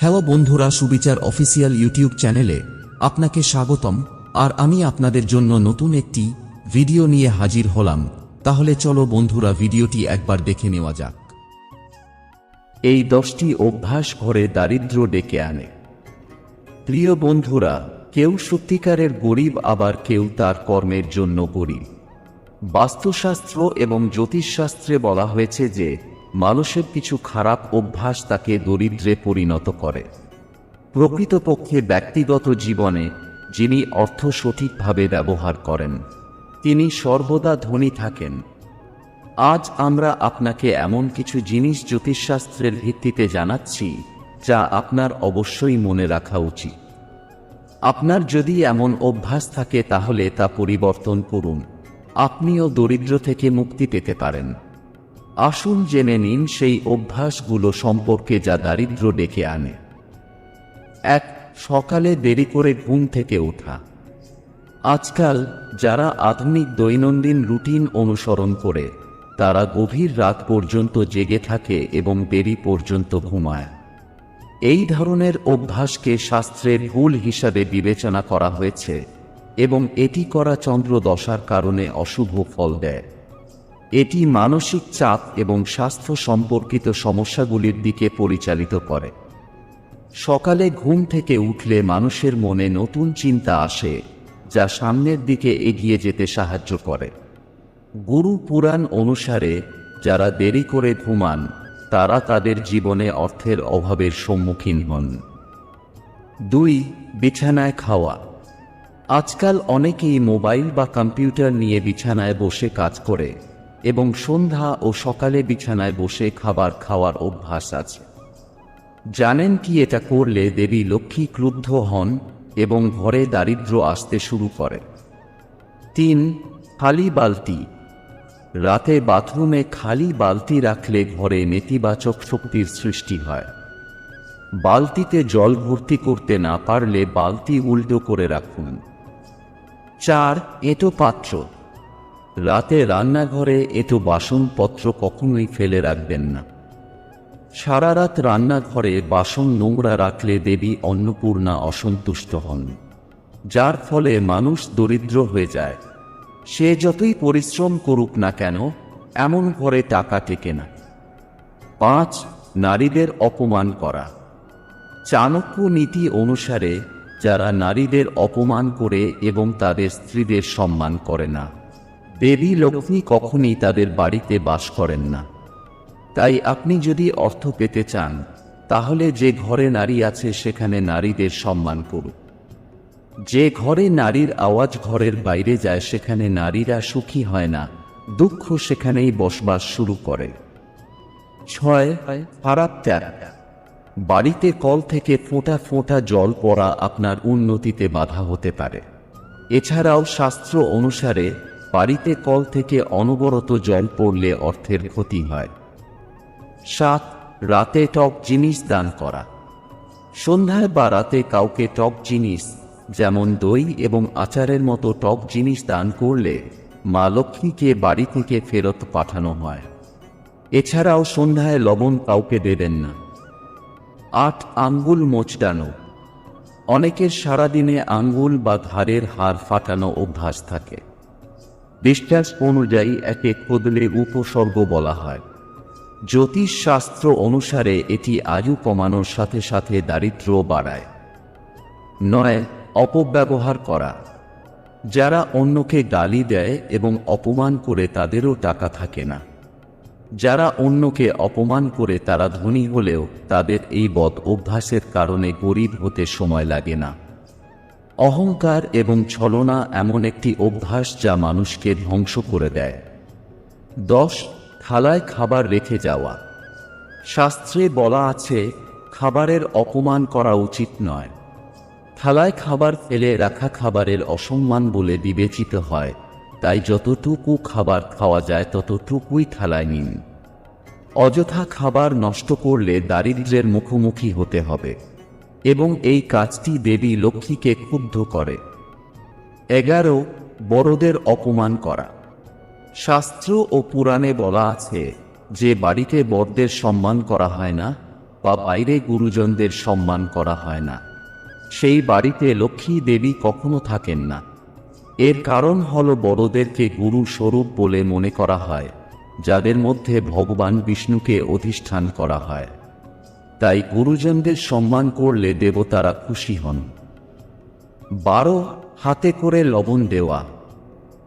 Hello বন্ধুরা, সুবিচার official YouTube চ্যানেলে আপনাকে স্বাগতম। আর আমি আপনাদের জন্য নতুন একটি ভিডিও নিয়ে হাজির হলাম। তাহলে চলো বন্ধুরা, ভিডিওটি একবার দেখে নেওয়া যাক। এই দশটি অভ্যাস ঘরে দারিদ্র্য ডেকে আনে। প্রিয় বন্ধুরা, কেউ সত্যিকারের গরিব, আবার কেউ তার কর্মের জন্য গরিব। বাস্তুশাস্ত্র এবং জ্যোতিষশাস্ত্রে বলা হয়েছে যে মানুষের কিছু খারাপ অভ্যাস তাকে দরিদ্রে পরিণত করে। প্রকৃতপক্ষে ব্যক্তিগত জীবনে যিনি অর্থ সঠিকভাবে ব্যবহার করেন, তিনি সর্বদা ধনী থাকেন। আজ আমরা আপনাকে এমন কিছু জিনিস জ্যোতিষশাস্ত্রের ভিত্তিতে জানাচ্ছি, যা আপনার অবশ্যই মনে রাখা উচিত। আপনার যদি এমন অভ্যাস থাকে তাহলে তা পরিবর্তন করুন। আপনিও দরিদ্র থেকে মুক্তি পেতে পারেন। আসুন জেনে নিন সেই অভ্যাসগুলো সম্পর্কে যা দারিদ্র ডেকে আনে। এক, সকালে দেরি করে ঘুম থেকে ওঠা। আজকাল যারা আধুনিক দৈনন্দিন রুটিন অনুসরণ করে, তারা গভীর রাত পর্যন্ত জেগে থাকে এবং দেরি পর্যন্ত ঘুমায়। এই ধরনের অভ্যাসকে শাস্ত্রের ভুল হিসাবে বিবেচনা করা হয়েছে এবং এটি করা চন্দ্র দশার কারণে অশুভ ফল দেয়। এটি মানসিক চাপ এবং স্বাস্থ্য সম্পর্কিত সমস্যাগুলির দিকে পরিচালিত করে। সকালে ঘুম থেকে উঠলে মানুষের মনে নতুন চিন্তা আসে, যা সামনের দিকে এগিয়ে যেতে সাহায্য করে। গুরু পুরাণ অনুসারে, যারা দেরি করে ঘুমান, তারা তাদের জীবনে অর্থের অভাবের সম্মুখীন হন। দুই, বিছানায় খাওয়া। আজকাল অনেকেই মোবাইল বা কম্পিউটার নিয়ে বিছানায় বসে কাজ করে। এবং সন্ধ্যা ও সকালে বিছানায় বসে খাবার খাওয়ার অভ্যাস আছে। জানেন কি এটা করলে দেবী লক্ষ্মী ক্রুদ্ধ হন এবং ঘরে দারিদ্র্য আসতে শুরু করে। তিন, খালি বালতি। রাতে বাথরুমে খালি বালতি রাখলে ঘরে নেতিবাচক শক্তির সৃষ্টি হয়। বালতিতে জল ভর্তি করতে না পারলে বালতি উল্টো করে রাখুন। চার, এটো পাত্র। রাতে রান্নাঘরে এটো বাসনপত্র কখনোই ফেলে রাখবেন না। সারা রাত রান্নাঘরে বাসন নোংরা রাখলে দেবী অন্নপূর্ণা অসন্তুষ্ট হন। যার ফলে মানুষ দরিদ্র হয়ে যায়। সে যতই পরিশ্রম করুক না কেন, এমন ঘরে টাকা টেকে না। পাঁচ, নারীদের অপমান করা। চাণক্য নীতি অনুসারে, যারা নারীদের অপমান করে এবং তাদের স্ত্রীদের সম্মান করে না। দেবী লক্ষ্মী কখনই তাদের বাড়িতে বাস করেন না। তাই আপনি যদি অর্থ পেতে চান, তাহলে যে ঘরে নারী আছে সেখানে নারীদের সম্মান করুন। যে ঘরে নারীর আওয়াজ ঘরের বাইরে যায় সেখানে নারীরা সুখী হয় না, দুঃখ সেখানেই বসবাস শুরু করে। ছয়, খারাপ বাড়িতে কল থেকে ফোঁটা ফোঁটা জল পড়া আপনার উন্নতিতে বাধা হতে পারে। এছাড়াও শাস্ত্র অনুসারে বাড়িতে কল থেকে অনবরত জল পড়লে অর্থের ক্ষতি হয়। সাত, রাতে টক জিনিস দান করা। সন্ধ্যায় বা রাতে কাউকে টক জিনিস, যেমন দই এবং আচারের মতো টক জিনিস দান করলে মা লক্ষ্মীকে বাড়ি থেকে ফেরত পাঠানো হয়। এছাড়াও সন্ধ্যায় লবণ কাউকে দেবেন না। আট, আঙ্গুল মোচড়ানো। অনেকের সারাদিনে আঙ্গুল বা ঘাড়ের হাড় ফাটানো অভ্যাস থাকে। বিশ্বাস অনুযায়ী একে কদলে উপসর্গ বলা হয়। জ্যোতিষ শাস্ত্র অনুসারে এটি আয়ু কমানোর সাথে সাথে দারিদ্র বাড়ায়। নয়, অপব্যবহার করা। যারা অন্যকে গালি দেয় এবং অপমান করে তাদেরও টাকা থাকে না। যারা অন্যকে অপমান করে তারা ধনী হলেও তাদের এই বদ অভ্যাসের কারণে গরিব হতে সময় লাগে না। অহংকার এবং ছলনা এমন একটি অভ্যাস যা মানুষকে ধ্বংস করে দেয়। দশ থালায় খাবার রেখে যাওয়া। শাস্ত্রে বলা আছে, খাবারের অপমান করা উচিত নয়। থালায় খাবার ফেলে রাখা খাবারের অসম্মান বলে বিবেচিত হয়, তাই যতটুকু খাবার খাওয়া যায় ততটুকুই থালায় নিন। অযথা খাবার নষ্ট করলে দারিদ্র্যের মুখোমুখি হতে হবে। এবং এই কাজটি দেবী লক্ষ্মীকে ক্ষুব্ধ করে। এগারো, বড়দের অপমান করা। শাস্ত্র ও পুরাণে বলা আছে, যে বাড়িতে বড়দের সম্মান করা হয় না, বা বাইরে গুরুজনদের সম্মান করা হয় না। সেই বাড়িতে লক্ষ্মী দেবী কখনো থাকেন না। এর কারণ হল বড়দেরকে গুরু স্বরূপ বলে মনে করা হয়, যাদের মধ্যে ভগবান বিষ্ণুকে অধিষ্ঠান করা হয়। তাই গুরুজনদের সম্মান করলে দেবতারা খুশি হন। বারো হাতে করে লবণ দেওয়া।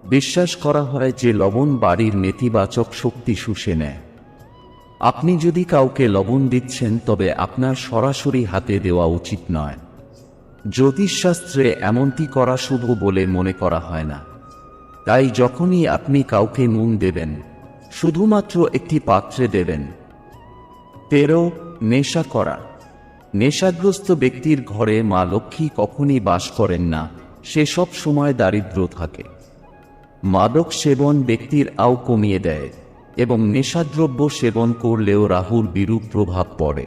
বিশ্বাস করা হয় যে লবণ বাড়ির নেতিবাচক শক্তি শুষে নেয়। আপনি যদি কাউকে লবণ দিচ্ছেন, তবে আপনার সরাসরি হাতে দেওয়া উচিত নয়। জ্যোতিষশাস্ত্রে এমনটি করা শুভ বলে মনে করা হয় না। তাই যখনই আপনি কাউকে নুন দেবেন, শুধুমাত্র একটি পাত্রে দেবেন। তেরো নেশা করা। নেশাগ্রস্ত ব্যক্তির ঘরে মা লক্ষ্মী কখনই বাস করেন না, সে সব সময় দারিদ্র থাকে। মাদক সেবন ব্যক্তির আও কমিয়ে দেয় এবং নেশাদ্রব্য সেবন করলেও রাহুর বিরূপ প্রভাব পড়ে।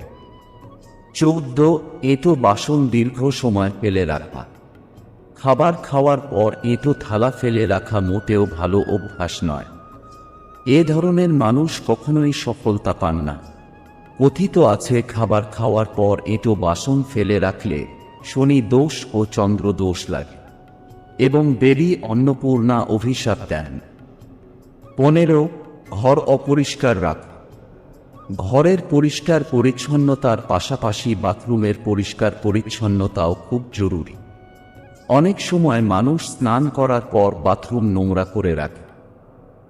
চৌদ্দ, এঁটো বাসন দীর্ঘ সময় ফেলে রাখা। খাবার খাওয়ার পর এঁটো থালা ফেলে রাখা মোটেও ভালো অভ্যাস নয়। এ ধরনের মানুষ কখনোই সফলতা পান না। কথিত আছে খাবার খাওয়ার পর এঁটো বাসন ফেলে রাখলে শনি দোষ ও চন্দ্র দোষ লাগে এবং দেবী অন্নপূর্ণা অভিশাপ দেন। পনেরো, ঘর অপরিষ্কার রাখ। ঘরের পরিষ্কার পরিচ্ছন্নতার পাশাপাশি বাথরুমের পরিষ্কার পরিচ্ছন্নতাও খুব জরুরি। অনেক সময় মানুষ স্নান করার পর বাথরুম নোংরা করে রাখে।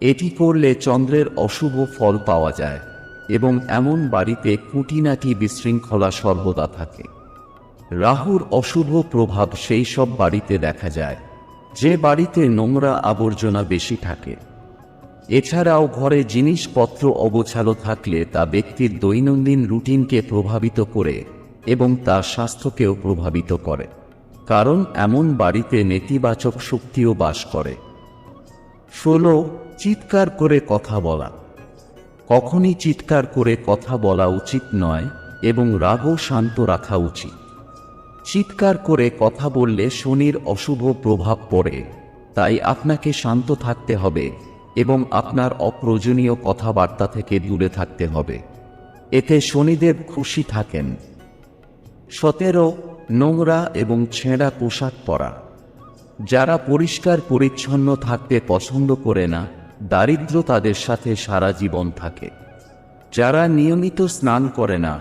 এটি করলে চন্দ্রের অশুভ ফল পাওয়া যায়। এবং এমন বাড়িতে খুঁটিনাটি বিশৃঙ্খলা সর্বদা থাকে। রাহুর অশুভ প্রভাব সেই সব বাড়িতে দেখা যায়, যে বাড়িতে নোংরা আবর্জনা বেশি থাকে। এছাড়াও ঘরে জিনিসপত্র অগোছালো থাকলে তা ব্যক্তির দৈনন্দিন রুটিনকে প্রভাবিত করে এবং তার স্বাস্থ্যকেও প্রভাবিত করে, কারণ এমন বাড়িতে নেতিবাচক শক্তিও বাস করে। ষোলো, চিৎকার করে কথা বলা। কখনই চিৎকার করে কথা বলা উচিত নয় এবং রাগও শান্ত রাখা উচিত। চিৎকার করে কথা বললে শনির অশুভ প্রভাব পড়ে, তাই আপনাকে শান্ত থাকতে হবে এবং আপনার অপ্রয়োজনীয় কথাবার্তা থেকে দূরে থাকতে হবে। এতে শনিদেব খুশি থাকেন। সতেরো, নোংরা এবং ছেঁড়া পোশাক পরা। যারা পরিষ্কার পরিচ্ছন্ন থাকতে পছন্দ করে না দারিদ্র তাদের সাথে সারা জীবন থাকে। যারা নিয়মিত স্নান করে না,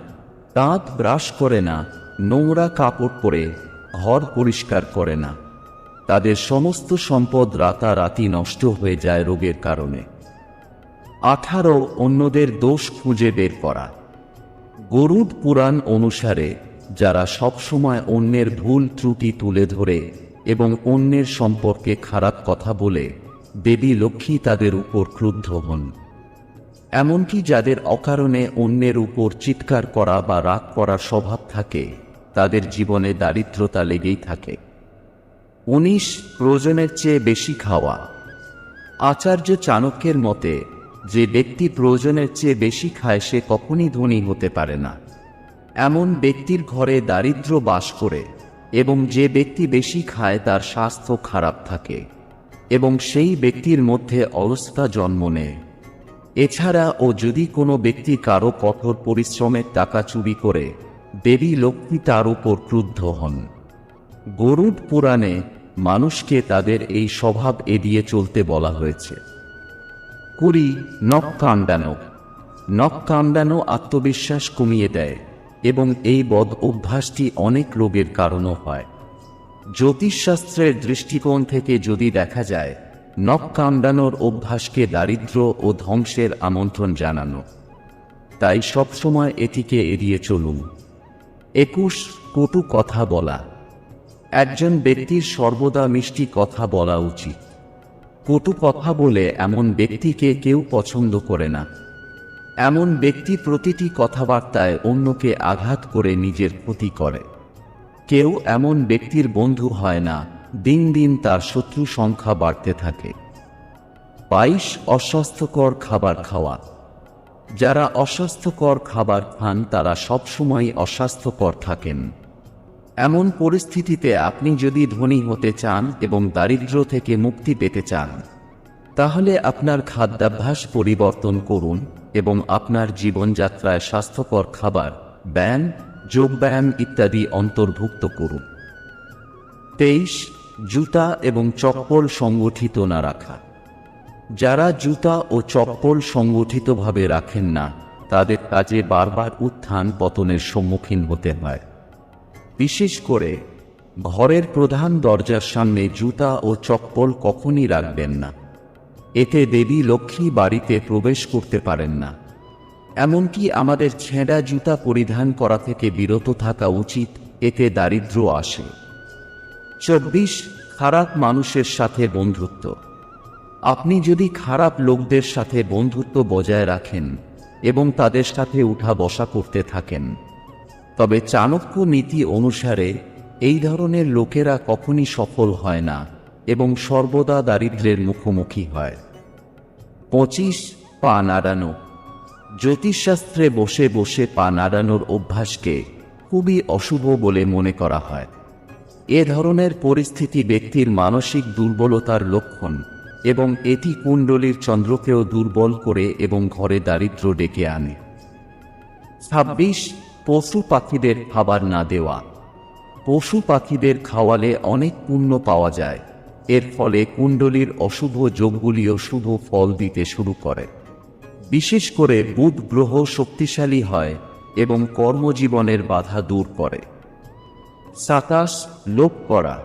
দাঁত ব্রাশ করে না, নোংরা কাপড় পরে ঘর পরিষ্কার করে না। তাদের সমস্ত সম্পদ রাতারাতি নষ্ট হয়ে যায় রোগের কারণে। আঠারো অন্যদের দোষ খুঁজে বের করা। গরুড পুরাণ অনুসারে যারা সবসময় অন্যের ভুল ত্রুটি তুলে ধরে এবং অন্যের সম্পর্কে খারাপ কথা বলে দেবী লক্ষ্মী তাদের উপর ক্রুদ্ধ হন। এমনকি যাদের অকারণে অন্যের উপর চিৎকার করা বা রাগ করার স্বভাব থাকে, তাদের জীবনে দারিদ্রতা লেগেই থাকে। উনিশ, প্রয়োজনের চেয়ে বেশি খাওয়া। আচার্য চাণক্যের মতে, যে ব্যক্তি প্রয়োজনের চেয়ে বেশি খায় সে কখনই ধনী হতে পারে না। এমন ব্যক্তির ঘরে দারিদ্র বাস করে এবং যে ব্যক্তি বেশি খায় তার স্বাস্থ্য খারাপ থাকে। এবং সেই ব্যক্তির মধ্যে অলসতা জন্ম নেয়। এছাড়া ও যদি কোনো ব্যক্তি কারও কঠোর পরিশ্রমের টাকা চুরি করে, দেবী লক্ষ্মী তার উপর ক্রুদ্ধ হন। গরুড পুরাণে মানুষকে তাদের এই স্বভাব এড়িয়ে চলতে বলা হয়েছে। কুড়ি নখ কান্ডানো আত্মবিশ্বাস কমিয়ে দেয় এবং এই বদ অভ্যাসটি অনেক রোগের কারণও হয়। জ্যোতিষশাস্ত্রের দৃষ্টিকোণ থেকে যদি দেখা যায়, নখ কান্ডানোর অভ্যাসকে দারিদ্র ও ধ্বংসের আমন্ত্রণ জানানো। তাই সবসময় এটিকে এড়িয়ে চলুন। একুশ, কটু কথা বলা। একজন ব্যক্তির সর্বদা মিষ্টি কথা বলা উচিত। কটু কথা বলে এমন ব্যক্তিকে কেউ পছন্দ করে না। এমন ব্যক্তি প্রতিটি কথাবার্তায় অন্যকে আঘাত করে নিজের ক্ষতি করে। কেউ এমন ব্যক্তির বন্ধু হয় না, দিন দিন তার শত্রু সংখ্যা বাড়তে থাকে। বাইশ অস্বাস্থ্যকর খাবার খাওয়া। যারা অস্বাস্থ্যকর খাবার খান, তারা সবসময় অস্বাস্থ্যকর থাকেন। এমন পরিস্থিতিতে আপনি যদি ধনী হতে চান এবং দারিদ্র্য থেকে মুক্তি পেতে চান, তাহলে আপনার খাদ্যাভ্যাস পরিবর্তন করুন এবং আপনার জীবনযাত্রায় স্বাস্থ্যকর খাবার, ব্যায়াম যোগব্যায়াম ইত্যাদি অন্তর্ভুক্ত করুন। তেইশ, জুতা এবং চপ্পল সংগঠিত না রাখা। যারা জুতা ও চপ্পল সংগঠিতভাবে রাখেন না, তাদের কাজে বারবার উত্থান পতনের সম্মুখীন হতে হয়। বিশেষ করে, ঘরের প্রধান দরজার সামনে জুতা ও চপ্পল কখনই রাখবেন না। এতে দেবী লক্ষ্মী বাড়িতে প্রবেশ করতে পারেন না। এমনকি আমাদের ছেঁড়া জুতা পরিধান করা থেকে বিরত থাকা উচিত, এতে দারিদ্র্য আসে। চব্বিশ, খারাপ মানুষের সাথে বন্ধুত্ব। আপনি যদি খারাপ লোকদের সাথে বন্ধুত্ব বজায় রাখেন এবং তাদের সাথে উঠা বসা করতে থাকেন, তবে চাণক্য নীতি অনুসারে এই ধরনের লোকেরা কখনই সফল হয় না এবং সর্বদা দারিদ্র্যের মুখোমুখি হয়। পঁচিশ, পা নাড়ানো। জ্যোতিষশাস্ত্রে বসে বসে পা নাড়ানোর অভ্যাসকে খুবই অশুভ বলে মনে করা হয়। এ ধরনের পরিস্থিতি ব্যক্তির মানসিক দুর্বলতার লক্ষণ এবং এটি কুণ্ডলীর চন্দ্রকেও দুর্বল করে এবং ঘরে দারিদ্র্য ডেকে আনে। ছাব্বিশ, পশু পাখিদের খাবার না দেওয়া। পশু পাখিদের খাওয়ালে অনেক পুণ্য পাওয়া যায়। এর ফলে কুণ্ডলীর অশুভ যোগগুলিও শুভ ফল দিতে শুরু করে। বিশেষ করে বুধ গ্রহ শক্তিশালী হয় এবং কর্মজীবনের বাধা দূর করে। সাতাশ, লোভ করা।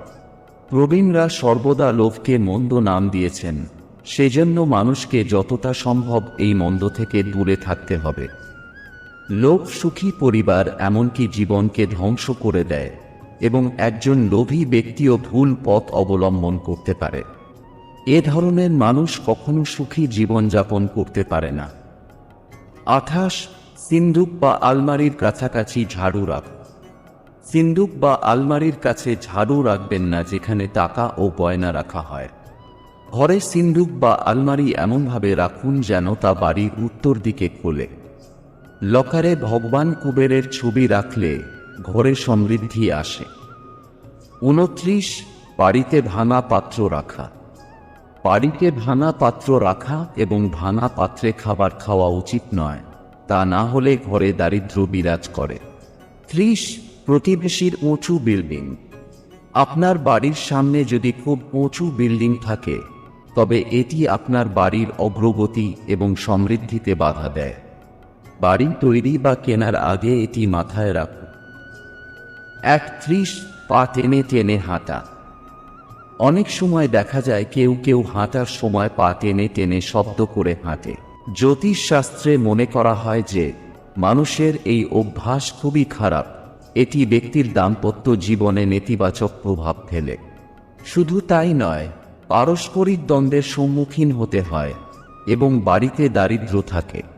প্রবীণরা সর্বদা লোভকে মন্দ নাম দিয়েছেন, সেজন্য মানুষকে যতটা সম্ভব এই মন্দ থেকে দূরে থাকতে হবে। লোভ সুখী পরিবার এমনকি জীবনকে ধ্বংস করে দেয় এবং একজন লোভী ব্যক্তিও ভুল পথ অবলম্বন করতে পারে। এ ধরনের মানুষ কখনো সুখী জীবনযাপন করতে পারে না। আঠাশ সিন্দুক বা আলমারির কাছাকাছি ঝাড়ু রাখ। সিন্দুক বা আলমারির কাছে ঝাড়ু রাখবেন না যেখানে টাকা ও গয়না রাখা হয়। ঘরে সিন্দুক বা আলমারি এমনভাবে রাখুন যেন তা বাড়ির উত্তর দিকে খোলে। লকারে ভগবান কুবেরের ছবি রাখলে ঘরে সমৃদ্ধি আসে। উনত্রিশ বাড়িতে ভাঙা পাত্র রাখা। বাড়িতে ভাঙা পাত্র রাখা এবং ভাঙা পাত্রে খাবার খাওয়া উচিত নয়, তা না হলে ঘরে দারিদ্র্য বিরাজ করে। ত্রিশ, প্রতিবেশীর উঁচু বিল্ডিং। আপনার বাড়ির সামনে যদি খুব উঁচু বিল্ডিং থাকে, তবে এটি আপনার বাড়ির অগ্রগতি এবং সমৃদ্ধিতে বাধা দেয়। বাড়ি তৈরি বা কেনার আগে এটি মাথায় রাখুন। একত্রিশ পা টেনে টেনে হাঁটা। অনেক সময় দেখা যায় কেউ কেউ হাঁটার সময় পা টেনে টেনে শব্দ করে হাঁটে। জ্যোতিষ শাস্ত্রে মনে করা হয় যে, মানুষের এই অভ্যাস খুবই খারাপ। এটি ব্যক্তির দাম্পত্য জীবনে নেতিবাচক প্রভাব ফেলে। শুধু তাই নয়, পারস্পরিক দ্বন্দ্বের সম্মুখীন হতে হয় এবং বাড়িতে দারিদ্র থাকে।